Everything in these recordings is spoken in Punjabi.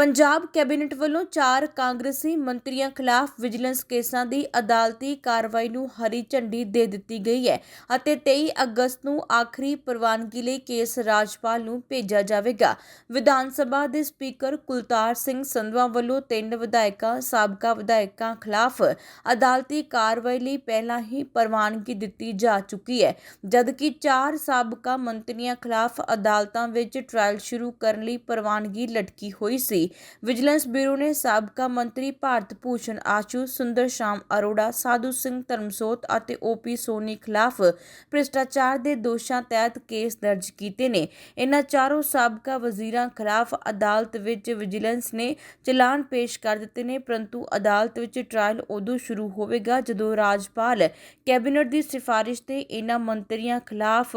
ਪੰਜਾਬ ਕੈਬਨਿਟ ਵੱਲੋਂ ਚਾਰ ਕਾਂਗਰਸੀ ਮੰਤਰੀਆਂ ਖਿਲਾਫ ਵਿਜੀਲੈਂਸ ਕੇਸਾਂ ਦੀ ਅਦਾਲਤੀ ਕਾਰਵਾਈ ਨੂੰ ਹਰੀ ਝੰਡੀ ਦੇ ਦਿੱਤੀ ਗਈ ਹੈ ਅਤੇ 23 ਅਗਸਤ ਨੂੰ ਆਖਰੀ ਪ੍ਰਵਾਨਗੀ ਲਈ ਕੇਸ ਰਾਜਪਾਲ ਨੂੰ ਭੇਜਿਆ ਜਾਵੇਗਾ। ਵਿਧਾਨ ਸਭਾ ਦੇ ਸਪੀਕਰ ਕੁਲਤਾਰ ਸਿੰਘ ਸੰਧਵਾ ਵੱਲੋਂ ਤਿੰਨ ਵਿਧਾਇਕਾਂ, ਸਾਬਕਾ ਵਿਧਾਇਕਾਂ ਖਿਲਾਫ ਅਦਾਲਤੀ ਕਾਰਵਾਈ ਲਈ ਪਹਿਲਾਂ ਹੀ ਪ੍ਰਵਾਨਗੀ ਦਿੱਤੀ ਜਾ ਚੁੱਕੀ ਹੈ, ਜਦਕਿ ਚਾਰ ਸਾਬਕਾ ਮੰਤਰੀਆਂ ਖਿਲਾਫ ਅਦਾਲਤਾਂ ਵਿੱਚ ਟ੍ਰਾਇਲ ਸ਼ੁਰੂ ਕਰਨ ਲਈ ਪ੍ਰਵਾਨਗੀ ਲਟਕੀ ਹੋਈ ਸੀ। ਵਿਜੀਲੈਂਸ ਬਿਊਰੋ ਨੇ ਸਾਬਕਾ ਮੰਤਰੀ ਭਾਰਤ ਭੂਸ਼ਣ ਆਸ਼ੂ ਸੁੰਦਰ ਸ਼ਾਮ ਅਰੋੜਾ, ਸਾਧੂ ਸਿੰਘ ਧਰਮਸੋਤ ਅਤੇ ਓਪੀ ਸੋਨੀ ਖਿਲਾਫ ਭ੍ਰਿਸ਼ਟਾਚਾਰ ਦੇ ਦੋਸ਼ਾਂ ਤਹਿਤ ਕੇਸ ਦਰਜ ਕੀਤੇ ਨੇ। ਇਨ੍ਹਾਂ ਚਾਰੋਂ ਸਾਬਕਾ ਵਜ਼ੀਰਾਂ ਖਿਲਾਫ ਅਦਾਲਤ ਵਿੱਚ ਵਿਜੀਲੈਂਸ ਨੇ ਚਲਾਨ ਪੇਸ਼ ਕਰ ਦਿੱਤੇ ਨੇ, ਪਰੰਤੂ ਅਦਾਲਤ ਵਿੱਚ ਟ੍ਰਾਇਲ ਉਦੋਂ ਸ਼ੁਰੂ ਹੋਵੇਗਾ ਜਦੋਂ ਰਾਜਪਾਲ ਕੈਬਨਿਟ ਦੀ ਸਿਫਾਰਿਸ਼ ਤੇ ਇਹਨਾਂ ਮੰਤਰੀਆਂ ਖਿਲਾਫ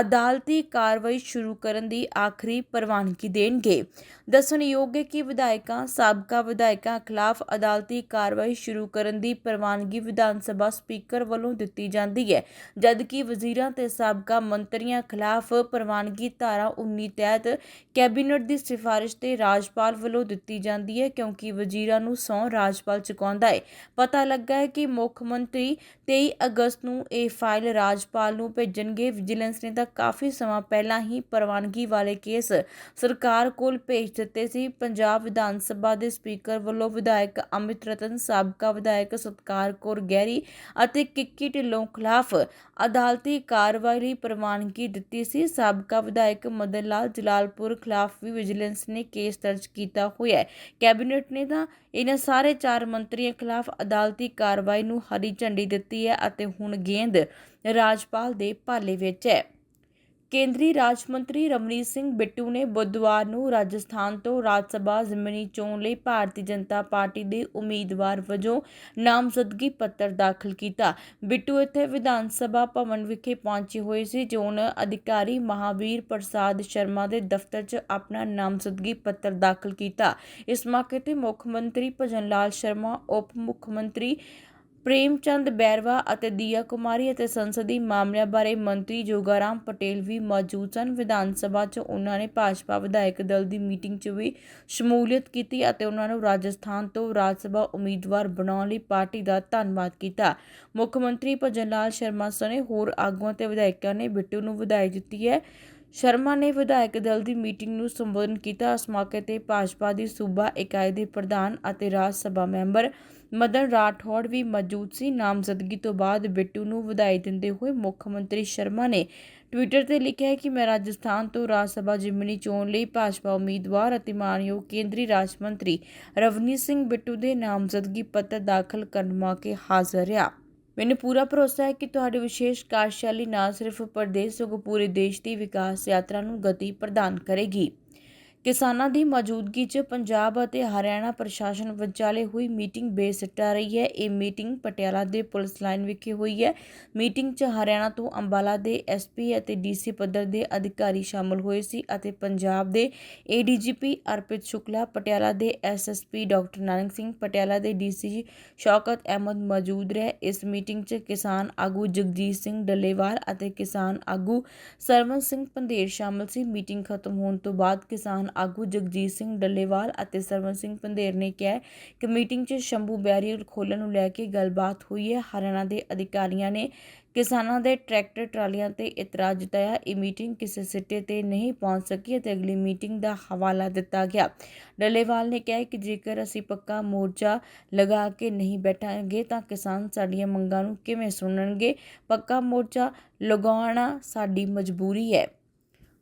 ਅਦਾਲਤੀ ਕਾਰਵਾਈ ਸ਼ੁਰੂ ਕਰਨ ਦੀ ਆਖਰੀ ਪ੍ਰਵਾਨਗੀ ਦੇਣਗੇ। ਦੱਸਣਯੋਗ ਹੈ ਕਿ ਵਿਧਾਇਕਾਂ, ਸਾਬਕਾ ਵਿਧਾਇਕਾਂ ਖਿਲਾਫ ਅਦਾਲਤੀ ਕਾਰਵਾਈ ਸ਼ੁਰੂ ਕਰਨ ਦੀ ਪ੍ਰਵਾਨਗੀ ਵਿਧਾਨ ਸਭਾ ਸਪੀਕਰ ਵੱਲੋਂ ਦਿੱਤੀ ਜਾਂਦੀ ਹੈ, ਜਦਕਿ ਵਜ਼ੀਰਾਂ ਤੇ ਸਾਬਕਾ ਮੰਤਰੀਆਂ ਖਿਲਾਫ ਪ੍ਰਵਾਨਗੀ ਧਾਰਾ 19 ਤਹਿਤ ਕੈਬਨਿਟ ਦੀ ਸਿਫਾਰਿਸ਼ ਤੇ ਰਾਜਪਾਲ ਵੱਲੋਂ ਦਿੱਤੀ ਜਾਂਦੀ ਹੈ, ਕਿਉਂਕਿ ਵਜ਼ੀਰਾਂ ਨੂੰ ਸਹੁੰ ਰਾਜਪਾਲ ਚੁਕਾਉਂਦਾ ਹੈ। ਪਤਾ ਲੱਗਾ ਹੈ ਕਿ ਮੁੱਖ ਮੰਤਰੀ 23 ਅਗਸਤ ਨੂੰ ਇਹ ਫਾਈਲ ਰਾਜਪਾਲ ਨੂੰ ਭੇਜਣਗੇ। ਵਿਜੀਲੈਂਸ ਨੇ ਤਾਂ ਕਾਫੀ ਸਮਾਂ ਪਹਿਲਾਂ ਹੀ ਪ੍ਰਵਾਨਗੀ ਵਾਲੇ ਕੇਸ ਸਰਕਾਰ ਕੋਲ ਭੇਜ ਦਿੱਤੇ ਸੀ। ਪੰਜਾਬ ਵਿਧਾਨ ਸਭਾ ਦੇ ਸਪੀਕਰ ਵੱਲੋਂ ਵਿਧਾਇਕ ਅਮਿਤ ਰਤਨ, ਸਾਬਕਾ ਵਿਧਾਇਕ ਸਤਕਾਰ ਕੌਰ ਗੈਰੀ ਅਤੇ ਕਿੱਕੀ ਢਿੱਲੋਂ ਖਿਲਾਫ ਅਦਾਲਤੀ ਕਾਰਵਾਈ ਲਈ ਪ੍ਰਵਾਨਗੀ ਦਿੱਤੀ ਸੀ। ਸਾਬਕਾ ਵਿਧਾਇਕ ਮਦਨ ਲਾਲ ਜਲਾਲਪੁਰ ਖਿਲਾਫ ਵੀ ਵਿਜੀਲੈਂਸ ਨੇ ਕੇਸ ਦਰਜ ਕੀਤਾ ਹੋਇਆ ਹੈ। ਕੈਬਨਿਟ ਨੇ ਤਾਂ ਇਹਨਾਂ ਸਾਰੇ ਚਾਰ ਮੰਤਰੀਆਂ ਖਿਲਾਫ ਅਦਾਲਤੀ ਕਾਰਵਾਈ ਨੂੰ ਹਰੀ ਝੰਡੀ ਦਿੱਤੀ ਹੈ ਅਤੇ ਹੁਣ ਗੇਂਦ ਰਾਜਪਾਲ ਦੇ ਭਾਲੇ ਵਿੱਚ ਹੈ। ਕੇਂਦਰੀ ਰਾਜ ਮੰਤਰੀ ਰਮਨੀਤ ਸਿੰਘ ਬਿੱਟੂ ਨੇ ਬੁੱਧਵਾਰ ਨੂੰ ਰਾਜਸਥਾਨ ਤੋਂ ਰਾਜ ਸਭਾ ਜ਼ਿਮਨੀ ਚੋਣ ਲਈ ਭਾਰਤੀ ਜਨਤਾ ਪਾਰਟੀ ਦੇ ਉਮੀਦਵਾਰ ਵਜੋਂ ਨਾਮਜ਼ਦਗੀ ਪੱਤਰ ਦਾਖਲ ਕੀਤਾ। ਬਿੱਟੂ ਇੱਥੇ ਵਿਧਾਨ ਸਭਾ ਭਵਨ ਵਿਖੇ ਪਹੁੰਚੇ ਹੋਏ ਸੀ ਚੋਣ ਅਧਿਕਾਰੀ ਮਹਾਵੀਰ ਪ੍ਰਸਾਦ ਸ਼ਰਮਾ ਦੇ ਦਫ਼ਤਰ 'ਚ ਆਪਣਾ ਨਾਮਜ਼ਦਗੀ ਪੱਤਰ ਦਾਖਲ ਕੀਤਾ। ਇਸ ਮੌਕੇ ਤੇ ਮੁੱਖ ਮੰਤਰੀ ਭਜਨ ਲਾਲ ਸ਼ਰਮਾ, ਉਪ ਮੁੱਖ ਮੰਤਰੀ ਪ੍ਰੇਮ ਚੰਦ ਬੈਰਵਾ ਅਤੇ ਦੀਆ ਕੁਮਾਰੀ ਅਤੇ ਸੰਸਦੀ ਮਾਮਲਿਆਂ ਬਾਰੇ ਮੰਤਰੀ ਜੋਗਾਰਾਮ ਪਟੇਲ ਵੀ ਮੌਜੂਦ ਸਨ। ਵਿਧਾਨ ਸਭਾ 'ਚ ਉਹਨਾਂ ਨੇ ਭਾਜਪਾ ਵਿਧਾਇਕ ਦਲ ਦੀ ਮੀਟਿੰਗ 'ਚ ਵੀ ਸ਼ਮੂਲੀਅਤ ਕੀਤੀ ਅਤੇ ਉਹਨਾਂ ਨੂੰ ਰਾਜਸਥਾਨ ਤੋਂ ਰਾਜ ਸਭਾ ਉਮੀਦਵਾਰ ਬਣਾਉਣ ਲਈ ਪਾਰਟੀ ਦਾ ਧੰਨਵਾਦ ਕੀਤਾ। ਮੁੱਖ ਮੰਤਰੀ ਭਜਨ ਲਾਲ ਸ਼ਰਮਾ ਸਣੇ ਹੋਰ ਆਗੂਆਂ ਤੇ ਵਿਧਾਇਕਾਂ ਨੇ ਬਿੱਟੂ ਨੂੰ ਵਧਾਈ ਦਿੱਤੀ ਹੈ। ਸ਼ਰਮਾ ਨੇ ਵਿਧਾਇਕ ਦਲ ਦੀ ਮੀਟਿੰਗ ਨੂੰ ਸੰਬੋਧਨ ਕੀਤਾ। ਇਸ ਮੌਕੇ ਤੇ ਭਾਜਪਾ ਦੀ ਸੂਬਾ ਇਕਾਈ ਦੇ ਪ੍ਰਧਾਨ ਅਤੇ ਰਾਜ ਸਭਾ ਮੈਂਬਰ ਮਦਨ ਰਾਠੌੜ ਵੀ ਮੌਜੂਦ ਸੀ। ਨਾਮਜ਼ਦਗੀ ਤੋਂ ਬਾਅਦ ਬਿੱਟੂ ਨੂੰ ਵਧਾਈ ਦਿੰਦੇ ਹੋਏ ਮੁੱਖ ਮੰਤਰੀ ਸ਼ਰਮਾ ਨੇ ਟਵਿੱਟਰ ਤੇ ਲਿਖਿਆ ਕਿ ਮੈਂ ਰਾਜਸਥਾਨ ਤੋਂ ਰਾਜ ਸਭਾ ਜਿਮਨੀ ਚੋਣ ਲਈ ਭਾਜਪਾ ਉਮੀਦਵਾਰ ਅਤੇ ਮਾਨਯੋਗ ਕੇਂਦਰੀ ਰਾਜ ਮੰਤਰੀ ਰਵਨੀਤ ਸਿੰਘ ਬਿੱਟੂ ਦੇ ਨਾਮਜ਼ਦਗੀ ਪੱਤਰ ਦਾਖਲ ਕਰਨ ਮੌਕੇ ਹਾਜ਼ਰ ਰਿਹਾ। ਮੈਨੂੰ ਪੂਰਾ ਭਰੋਸਾ ਹੈ ਕਿ ਤੁਹਾਡੀ ਵਿਸ਼ੇਸ਼ ਕਾਰਜਸ਼ੈਲੀ ਨਾ ਸਿਰਫ ਪ੍ਰਦੇਸ਼ ਸਗੋਂ ਪੂਰੇ ਦੇਸ਼ ਦੀ ਵਿਕਾਸ ਯਾਤਰਾ ਨੂੰ ਗਤੀ ਪ੍ਰਦਾਨ ਕਰੇਗੀ। ਕਿਸਾਨਾਂ ਦੀ ਮੌਜੂਦਗੀ 'ਚ ਪੰਜਾਬ ਅਤੇ ਹਰਿਆਣਾ ਪ੍ਰਸ਼ਾਸਨ ਵਿਚਾਲੇ ਹੋਈ ਮੀਟਿੰਗ ਬੇਸਿੱਟਾ ਰਹੀ ਹੈ। ਇਹ ਮੀਟਿੰਗ ਪਟਿਆਲਾ ਦੇ ਪੁਲਿਸ ਲਾਈਨ ਵਿਖੇ ਹੋਈ ਹੈ। ਮੀਟਿੰਗ 'ਚ ਹਰਿਆਣਾ ਤੋਂ ਅੰਬਾਲਾ ਦੇ ਐਸਪੀ ਅਤੇ ਡੀਸੀ ਪੱਧਰ ਦੇ ਅਧਿਕਾਰੀ ਸ਼ਾਮਲ ਹੋਏ ਸੀ ਅਤੇ ਪੰਜਾਬ ਦੇ ਏਡੀਜੀਪੀ ਅਰਪਿਤ ਸ਼ੁਕਲਾ, ਪਟਿਆਲਾ ਦੇ ਐਸਐਸਪੀ ਡਾਕਟਰ ਨਾਨਕ ਸਿੰਘ, ਪਟਿਆਲਾ ਦੇ ਡੀਸੀ ਸ਼ੌਕਤ ਅਹਿਮਦ ਮੌਜੂਦ ਰਹੇ। ਇਸ ਮੀਟਿੰਗ 'ਚ ਕਿਸਾਨ ਆਗੂ ਜਗਜੀਤ ਸਿੰਘ ਡੱਲੇਵਾਲ ਅਤੇ ਕਿਸਾਨ ਆਗੂ ਸਰਵਨ ਸਿੰਘ ਪੰਧੇਰ ਸ਼ਾਮਲ ਸੀ। ਮੀਟਿੰਗ ਖਤਮ ਹੋਣ ਤੋਂ ਬਾਅਦ ਕਿਸਾਨ ਆਗੂ ਜਗਜੀਤ ਸਿੰਘ ਡੱਲੇਵਾਲ ਅਤੇ ਸਰਵਨ ਸਿੰਘ ਪੰਧੇਰ ਨੇ ਕਿਹਾ ਕਿ ਮੀਟਿੰਗ 'ਚ ਸ਼ੰਭੂ ਬੈਰੀਅਰ ਖੋਲਣ ਨੂੰ ਲੈ ਕੇ ਗੱਲਬਾਤ ਹੋਈ ਹੈ। ਹਰਿਆਣਾ ਦੇ ਅਧਿਕਾਰੀਆਂ ਨੇ ਕਿਸਾਨਾਂ ਦੇ ਟਰੈਕਟਰ, ਟਰਾਲੀਆਂ ਤੇ ਇਤਰਾਜ਼ ਜਤਾਇਆ, ਇਹ ਮੀਟਿੰਗ ਕਿਸੇ ਸਿੱਟੇ ਤੇ ਨਹੀਂ ਪਹੁੰਚ ਸਕੀ ਅਤੇ ਅਗਲੀ ਮੀਟਿੰਗ ਦਾ ਹਵਾਲਾ ਦਿੱਤਾ ਗਿਆ। ਡੱਲੇਵਾਲ ਨੇ ਕਿਹਾ ਕਿ ਜੇਕਰ ਅਸੀਂ ਪੱਕਾ ਮੋਰਚਾ ਲਗਾ ਕੇ ਨਹੀਂ ਬੈਠਾਂਗੇ ਤਾਂ ਕਿਸਾਨ ਸਾਡੀਆਂ ਮੰਗਾਂ ਨੂੰ ਕਿਵੇਂ ਸੁਣਨਗੇ? ਪੱਕਾ ਮੋਰਚਾ ਲਗਾਉਣਾ ਸਾਡੀ ਮਜਬੂਰੀ ਹੈ।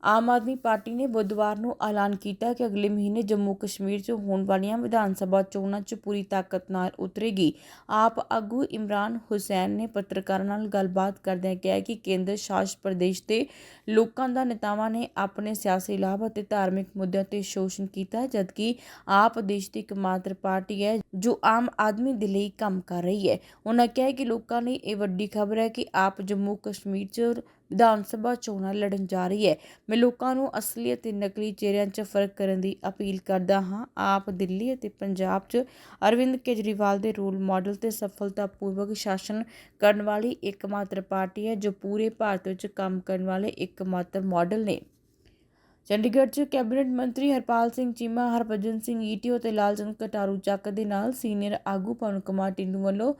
ਆਮ ਆਦਮੀ ਪਾਰਟੀ ਨੇ ਬੁੱਧਵਾਰ ਨੂੰ ਐਲਾਨ ਕੀਤਾ ਕਿ ਅਗਲੇ ਮਹੀਨੇ ਜੰਮੂ ਕਸ਼ਮੀਰ 'ਚ ਹੋਣ ਵਾਲੀਆਂ ਵਿਧਾਨ ਸਭਾ ਚੋਣਾਂ 'ਚ ਪੂਰੀ ਤਾਕਤ ਨਾਲ ਉਤਰੇਗੀ। ਆਪ ਆਗੂ ਇਮਰਾਨ ਹੁਸੈਨ ਨੇ ਪੱਤਰਕਾਰਾਂ ਨਾਲ ਗੱਲਬਾਤ ਕਰਦਿਆਂ ਕਿਹਾ ਕਿ ਕੇਂਦਰ ਸ਼ਾਸਿਤ ਪ੍ਰਦੇਸ਼ ਦੇ ਲੋਕਾਂ ਦਾ ਨੇਤਾਵਾਂ ਨੇ ਆਪਣੇ ਸਿਆਸੀ ਲਾਭ ਅਤੇ ਧਾਰਮਿਕ ਮੁੱਦਿਆਂ ਤੇ ਸ਼ੋਸ਼ਣ ਕੀਤਾ, ਜਦਕਿ ਆਪ ਦੇਸ਼ ਦੀ ਇੱਕਮਾਤਰ ਪਾਰਟੀ ਹੈ, ਜੋ ਆਮ ਆਦਮੀ ਦੇ ਲਈ ਕੰਮ ਕਰ ਰਹੀ ਹੈ। ਉਹਨਾਂ ਕਿਹਾ ਕਿ ਲੋਕਾਂ ਲਈ ਇਹ ਵੱਡੀ ਖਬਰ ਹੈ ਕਿ ਆਪ ਜੰਮੂ ਕਸ਼ਮੀਰ 'ਚ ਵਿਧਾਨ ਸਭਾ ਚੋਣਾਂ ਲੜਨ ਜਾ ਰਹੀ ਹੈ। ਮੈਂ ਲੋਕਾਂ ਨੂੰ ਅਸਲੀ ਅਤੇ ਨਕਲੀ ਚਿਹਰਿਆਂ 'ਚ ਫ਼ਰਕ ਕਰਨ ਦੀ ਅਪੀਲ ਕਰਦਾ ਹਾਂ। ਆਪ ਦਿੱਲੀ ਅਤੇ ਪੰਜਾਬ 'ਚ ਅਰਵਿੰਦ ਕੇਜਰੀਵਾਲ ਦੇ ਰੋਲ ਮਾਡਲ ਤੇ ਸਫਲਤਾਪੂਰਵਕ ਸ਼ਾਸਨ ਕਰਨ ਵਾਲੀ ਇੱਕਮਾਤਰ ਪਾਰਟੀ ਹੈ, ਜੋ ਪੂਰੇ ਭਾਰਤ ਵਿੱਚ ਕੰਮ ਕਰਨ ਵਾਲੇ ਇੱਕਮਾਤਰ ਮਾਡਲ ਨੇ। ਚੰਡੀਗੜ੍ਹ 'ਚ ਕੈਬਨਿਟ ਮੰਤਰੀ ਹਰਪਾਲ ਸਿੰਘ ਚੀਮਾ, ਹਰਭਜਨ ਸਿੰਘ ਈਟੀਓ ਅਤੇ ਲਾਲਚੰਦ ਕਟਾਰੂ ਚੱਕ ਦੇ ਨਾਲ ਸੀਨੀਅਰ ਆਗੂ ਪਵਨ ਕੁਮਾਰ ਟਿੰਡੂ ਵੱਲੋਂ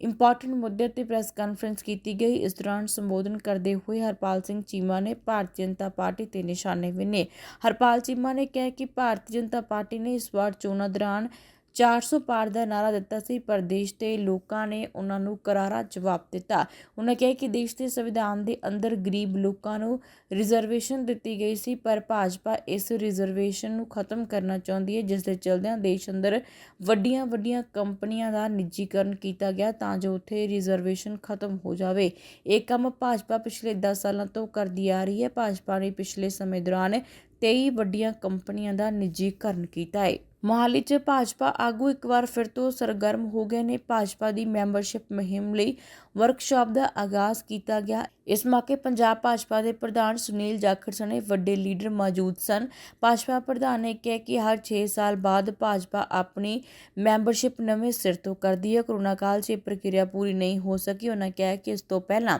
ਇੰਪੋਰਟੈਂਟ ਮੁੱਦੇ ਤੇ ਪ੍ਰੈਸ ਕਾਨਫਰੰਸ ਕੀਤੀ ਗਈ। ਇਸ ਦੌਰਾਨ ਸੰਬੋਧਨ ਕਰਦੇ ਹੋਏ ਹਰਪਾਲ ਸਿੰਘ ਚੀਮਾ ਨੇ ਭਾਰਤੀ ਜਨਤਾ ਪਾਰਟੀ ਤੇ ਨਿਸ਼ਾਨੇ ਵਿੰਨੇ। ਹਰਪਾਲ ਚੀਮਾ ਨੇ ਕਿਹਾ ਕਿ ਭਾਰਤੀ ਜਨਤਾ ਪਾਰਟੀ ਨੇ ਇਸ ਵਾਰ ਚੋਣਾਂ ਦੌਰਾਨ 400 ਪਾਰ ਦਾ ਨਾਰਾ ਦਿੱਤਾ ਸੀ, ਪਰ ਦੇਸ਼ ਦੇ ਲੋਕਾਂ ਨੇ ਉਹਨਾਂ ਨੂੰ ਕਰਾਰਾ ਜਵਾਬ ਦਿੱਤਾ। ਉਹਨਾਂ ਕਿਹਾ ਕਿ ਦੇਸ਼ ਦੇ ਸੰਵਿਧਾਨ ਦੇ ਅੰਦਰ ਗਰੀਬ ਲੋਕਾਂ ਨੂੰ ਰਿਜ਼ਰਵੇਸ਼ਨ ਦਿੱਤੀ ਗਈ ਸੀ, ਪਰ ਭਾਜਪਾ ਇਸ ਰਿਜ਼ਰਵੇਸ਼ਨ ਨੂੰ ਖਤਮ ਕਰਨਾ ਚਾਹੁੰਦੀ ਹੈ, ਜਿਸ ਦੇ ਚਲਦਿਆਂ ਦੇਸ਼ ਅੰਦਰ ਵੱਡੀਆਂ ਵੱਡੀਆਂ ਕੰਪਨੀਆਂ ਦਾ ਨਿੱਜੀਕਰਨ ਕੀਤਾ ਗਿਆ ਤਾਂ ਜੋ ਉੱਥੇ ਰਿਜ਼ਰਵੇਸ਼ਨ ਖਤਮ ਹੋ ਜਾਵੇ। ਇਹ ਕੰਮ ਭਾਜਪਾ ਪਿਛਲੇ 10 ਸਾਲਾਂ ਤੋਂ ਕਰਦੀ ਆ ਰਹੀ ਹੈ। ਭਾਜਪਾ ਨੇ ਪਿਛਲੇ ਸਮੇਂ ਦੌਰਾਨ 23 ਵੱਡੀਆਂ ਕੰਪਨੀਆਂ ਦਾ ਨਿੱਜੀਕਰਨ ਕੀਤਾ ਹੈ। ਮੋਹਾਲੀ 'ਚ ਭਾਜਪਾ ਆਗੂ ਇੱਕ ਵਾਰ ਫਿਰ ਤੋਂ ਸਰਗਰਮ ਹੋ ਗਏ ਨੇ। ਭਾਜਪਾ ਦੀ ਮੈਂਬਰਸ਼ਿਪ ਮੁਹਿੰਮ ਲਈ ਵਰਕਸ਼ਾਪ ਦਾ ਆਗਾਜ਼ ਕੀਤਾ ਗਿਆ। ਇਸ ਮੌਕੇ ਪੰਜਾਬ ਭਾਜਪਾ ਦੇ ਪ੍ਰਧਾਨ ਸੁਨੀਲ ਜਾਖੜ ਸਣੇ ਵੱਡੇ ਲੀਡਰ ਮੌਜੂਦ ਸਨ। ਭਾਜਪਾ ਪ੍ਰਧਾਨ ਨੇ ਕਿਹਾ ਕਿ ਹਰ 6 ਸਾਲ ਬਾਅਦ ਭਾਜਪਾ ਆਪਣੀ ਮੈਂਬਰਸ਼ਿਪ ਨਵੇਂ ਸਿਰ ਤੋਂ ਕਰਦੀ ਹੈ। ਕਰੋਨਾ ਕਾਲ 'ਚ ਇਹ ਪ੍ਰਕਿਰਿਆ ਪੂਰੀ ਨਹੀਂ ਹੋ ਸਕੀ। ਉਹਨਾਂ ਕਿਹਾ ਕਿ ਇਸ ਤੋਂ ਪਹਿਲਾਂ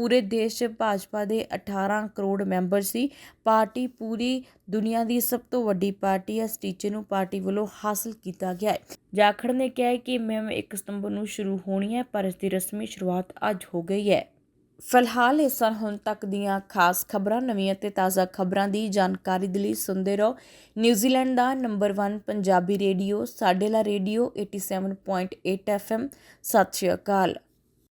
ਪੂਰੇ ਦੇਸ਼ 'ਚ ਭਾਜਪਾ ਦੇ 18 ਕਰੋੜ ਮੈਂਬਰ ਸੀ। ਪਾਰਟੀ ਪੂਰੀ ਦੁਨੀਆ ਦੀ ਸਭ ਤੋਂ ਵੱਡੀ ਪਾਰਟੀ ਹੈ ਇਸ ਟੀਚੇ ਨੂੰ ਪਾਰਟੀ ਵੱਲੋਂ ਹਾਸਲ ਕੀਤਾ ਗਿਆ ਹੈ ਜਾਖੜ ਨੇ ਕਿਹਾ ਕਿ ਮੁਹਿੰਮ 1 ਸਤੰਬਰ ਨੂੰ ਸ਼ੁਰੂ ਹੋਣੀ ਹੈ ਪਰ ਇਸ ਦੀ ਰਸਮੀ ਸ਼ੁਰੂਆਤ ਅੱਜ ਹੋ ਗਈ ਹੈ ਫਿਲਹਾਲ ਇਹ ਸਨ ਹੁਣ ਤੱਕ ਦੀਆਂ ਖਾਸ ਖਬਰਾਂ, ਨਵੀਆਂ ਤੇ ਤਾਜ਼ਾ ਖਬਰਾਂ ਦੀ ਜਾਣਕਾਰੀ ਦੇ ਲਈ ਸੁਣਦੇ ਰਹੋ। ਨਿਊਜ਼ੀਲੈਂਡ ਦਾ ਨੰਬਰ 1 ਪੰਜਾਬੀ ਰੇਡੀਓ, ਸਾਡੇ ਲਾ ਰੇਡੀਓ 87.8 FM ਸਤਿ ਸ਼੍ਰੀ ਅਕਾਲ।